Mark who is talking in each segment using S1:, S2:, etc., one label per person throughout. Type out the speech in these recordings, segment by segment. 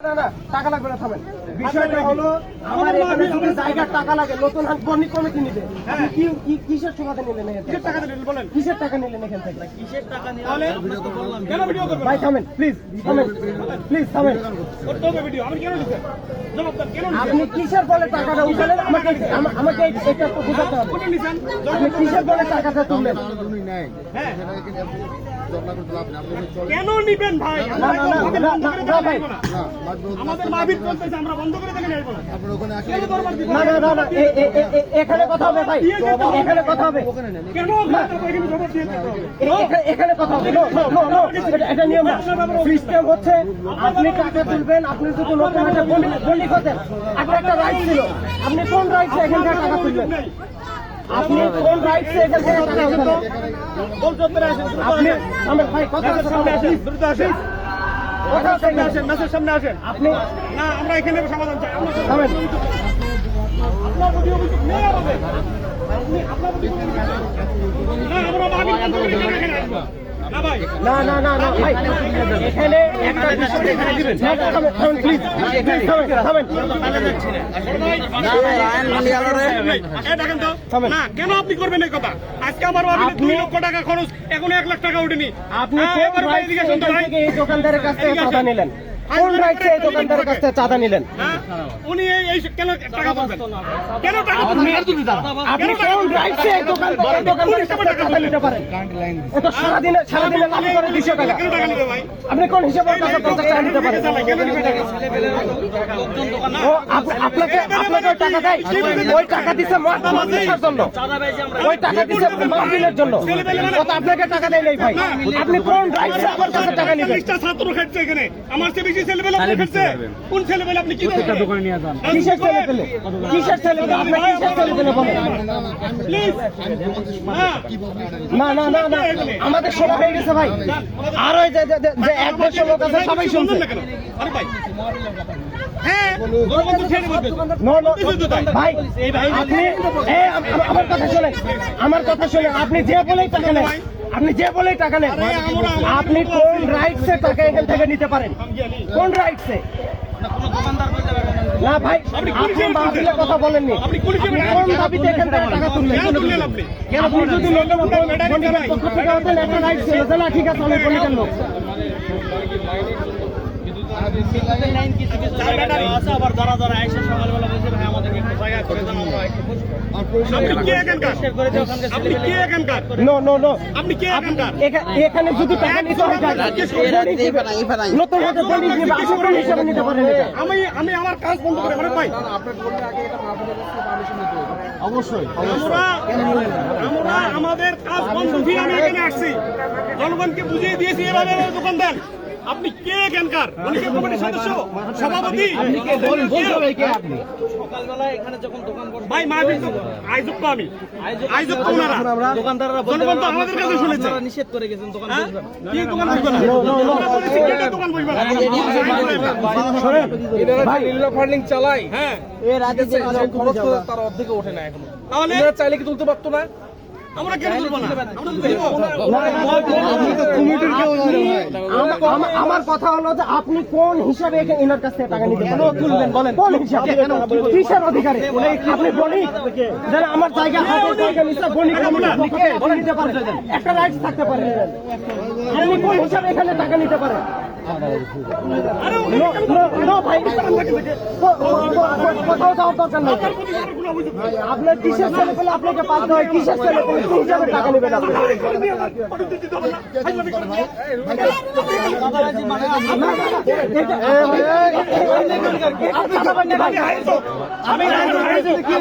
S1: না না টাকা লাগবে না থামেন। বিষয়টা হলো আমার এখানে যদি জায়গার টাকা লাগে নতুন হাট বর্ণি কমিটি নিবে। আপনি কি কি- কিসের সুবাদে নিলেন
S2: কিসের টাকা দিলেন বলেন।
S1: কিসের টাকা নিলেন এখান থেকে?
S2: তাহলে কেন ভিডিও করবেন?
S1: ভাই থামেন প্লিজ থামেন প্লিজ থামেন।
S2: করতে হবে ভিডিও আমি কেন দিচ্ছেন জবাব দেন কেন
S1: আপনি কিসের বলে টাকাটা উঠালেন? আমাকে আমাকে এটা তো হবে। আপনি কিসের বলে টাকাটা তুললেন?
S2: হ্যাঁ। কেন নিবেন ভাই? আমাদের আমরা বন্ধ করে দেখে নেব না
S1: না না না এখানে কথা হবে ভাই। এখানে কথা হবে।
S2: কেন এখানে জবাব দিয়ে দিতে হবে?
S1: এ- এখা- এখানে কথা হবে। এটা- নিয়ম না। সিস্টেম হচ্ছে। আপনি টাকা তুলবেন আপনি যদি নতুন একটা বন্ডিক হতেন। আপনার একটা রাইট ছিল। আপনি কোন রাইটসে এখান থেকে টাকা তুলবেন আপনি কোন রাইটসে এখান থেকে টাকা তুলবেন
S2: বল চত্বরে আসেন
S1: আপনি আমার ভাই কথা
S2: সামনে আসেন দ্রুত আসেন।
S1: কথা
S2: সামনে আসেন মেসেজ সামনে আসেন।
S1: আপনি
S2: না আমরা এখানে সমাধান চাই। আমরা আপনার প্রতি অভিযোগ নেই আমাদের। আপনি আপনার প্রতি না আমরা বন্ধ কেন এখানে আসব? না
S1: না না না না ভাই এখানে একটা বিষয় এখানে দিবেন। থামেন থামেন প্লিজ থামেন থামেন।
S2: এ দেখেন তো না কেন আপনি করবেন এই কথা? আজকে আমার মাহবিলে দুই লক্ষ টাকা খরচ এখন এক লাখ টাকা উঠেনি।
S1: আপনি
S2: হ্যাঁ, এদিকে শুনতে ভাই।
S1: এই দোকানদারের কাছ থেকে
S2: এদিকে
S1: নিলেন? কোন
S2: ধরে
S1: রাইটসে এই দোকানদারের কাছ থেকে চাঁদা নিলেন?
S2: হ্যাঁ? উনি এই কেন টাকা তুলবেন? কেন টাকা তুলবেন?
S1: আপনি কোন রাইটসে এই দোকান এই দোকানদারের কাছ থেকে চাঁদা নিতে পারেন এ তো সারাদিনে সারাদিনে লাভ করে দুশো টাকা।
S2: কেন টাকা নিবে ভাই?
S1: আপনি কোন হিসাবে টাকা নিতে পারেন?
S2: কেন নিবে টাকা
S1: ও আপনাকে আপনাকে টাকা দেয়? ওই টাকা দিচ্ছে মহাত্মার জন্য। ওই টাকা মাহফিলের জন্য। ও তো আপনাকে টাকা দেয় নাই ভাই। আপনি কোন রাইটসে আমার কাছে টাকা নেবেন?
S2: ছাত্র খাচ্ছে এখানে। আমার চেয়ে ছেলেবেলে কোন ছেলেবেলে আপনি কি দোকানে নিয়ে যান।
S1: কিসের ছেলে কিসের ছেলে পেলে কিসের ছেলে বলেন।
S2: প্লিজ।
S1: না। না না না আমাদের হয়ে গেছে ভাই। আর ওই যে এক দেড়শো লোক আছে সবাই শুনছে।
S2: আরে ভাই। হ্যাঁ
S1: ভাই আপনি এ, আম- আম- আমার কথা শোনেন। আমার কথা শোনেন। আপনি যে বলেই টাকা নেন আপনি যে বলেই টাকা নেন। আপনি রাইটসে টাকা এখান থেকে নিতে পারেন। কোন রাইটসে না ভাই আপনি মাহফিলের কথা বলেননি। আপনি কোন দাবিতে এখান থেকে টাকা তুললেন?
S2: কেন তুললেন আপনি?
S1: আপনি যদি পক্ষ থেকে হতেন একটা রাইট ছিল। না ঠিক আছে আমি বন্ডিকের লোক।
S3: আবার যারা যারা এসে সকালবেলা
S1: এখানে যদি টাকা নিতে হয়
S2: আমি আমি আমার কাজ বন্ধ করে মানে ভাই।
S1: অবশ্যই
S2: আমরা আমরা আমাদের কাজ বন্ধ দিয়ে আমি এখানে আসছি। জনগণকে বুঝিয়ে দিয়েছি এভাবে এভাবে দোকান দেন। আপনি কে এখানকার কমিটির সদস্য সভাপতি
S3: সকালবেলা এখানে যখন দোকান
S2: ভাই মাহবিল আয়োজক তো আমি আয়োজক তো ওনারা
S3: দোকানদাররা
S2: জনগণ তো আমাদের কাছে শুনেছে
S3: নিষেধ করে গেছেন দোকান
S2: হ্যাঁ?
S3: বসবেন
S2: কি দোকান বসবে না আমরা বলেছি কেটে দোকান বসবে না
S1: ভাই
S4: ফান্ডিং চালাই
S2: হ্যাঁ
S1: এর আগে যে
S4: খরচ তার অর্ধেকে ওঠে না এখনও
S2: তাহলে
S4: চাইলে কি তুলতে পারতো না
S2: আমরা কেন তুলবো না আমরা তো দিব
S1: আমা- আমা- আমার কথা হলো যে আপনি কোন হিসাবে এখানে এনার কাছ থেকে টাকা নিতে তুলবেন বলেন কোন হিসাবে কিসের অধিকারে আপনি বলি যেন আমার জায়গা হাতের জায়গা নিচে বলি বলে নিতে পারেন একটা রাইটস থাকতে পারে আপনি কোন হিসাবে এখানে টাকা নিতে পারেন আপনার কিসের লোক কাছে টাকা নিতে পারেন কোন রাস্তা লোক কাছে টাকা নিতে পারেন আমার সাথে অবশ্যই টাকা কি হিসাবে এটা আমার হিসাবে কি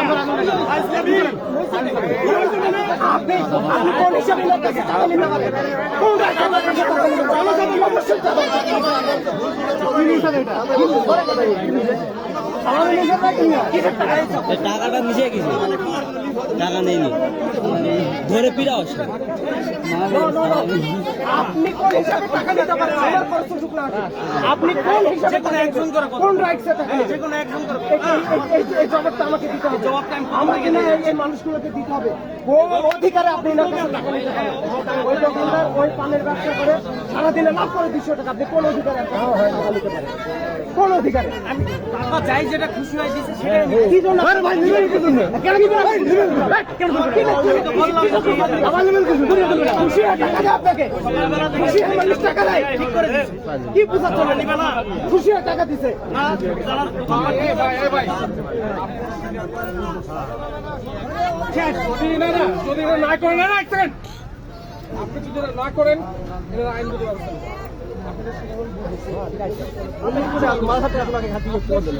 S1: না
S3: টাকাটা মিশে গেছে। টাকা নেই ধরে পিড়াও
S1: আপনি কোন হিসাবে টাকা নিতে পারেন আমার খরচ সুযোগ না আপনি কোন হিসাবে টাকা নিতে পারেন? কোন রাইটসে টাকা
S2: যে কোনো একজন করে
S1: এই- জবাবটা আমাকে দিতে হবে। আমাকে না এই- মানুষগুলোকে দিতে হবে। কোন অধিকারে আপনি না টাকা নিতে পারেন ওই দোকানদার ওই পানের ব্যবসা করে সারাদিনে লাভ করে দুশো টাকা। আপনি কোন অধিকারে টাকা নিতে পারেন কোন অধিকারে? আমি
S3: যাই যেটা খুশি হয় দিছে
S1: কি জন্য? ভাই নিবেন কি জন্য? কেন নিবেন ভাই নিবেন। কেন নিবেন আবার নিবেন কি জন্য? খুশি হয় টাকা দেয় আপনাকে? খুশি হয় মানুষ টাকা দেয়। কি বুঝাচ্ছ? না খুশি হয় টাকা দিছে।
S4: যদি না যদি না করেন না না, এক সেকেন্ড। আপনি যদি না করেন এটা।
S1: আমি আপনাকে হাতি করতে হবে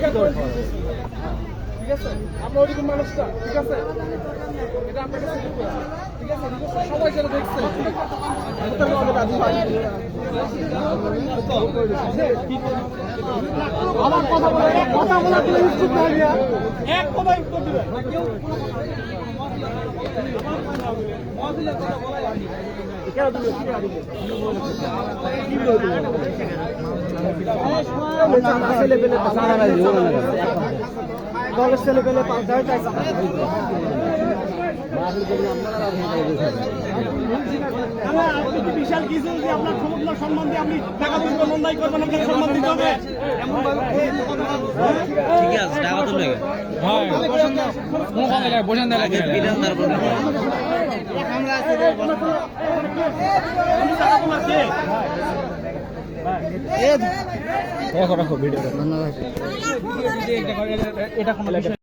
S4: ঠিক আছে? আপনার ওইরকম মানুষটা ঠিক আছে? এটা আপনার কাছে ঠিক আছে? সবাই যেটা দেখছে।
S1: আমার কথা বলে কথা বলা তুমি নিশ্চিত না
S2: এক কথাই উত্তর দিবেন
S1: ছেলে পেলে দলের ছেলে পেলে পাঁচ হাজার টাকা।
S2: বিশাল কিছু যে আপনার ক্ষমতা সম্মান দিয়ে আপনি টাকা তুলবেন অন্যায় করবেন আপনাকে সম্মান দিতে হবে।
S3: ঠিক আছে টাকা তুলে আগে পিড়ান তারপরে
S2: এটা কোনো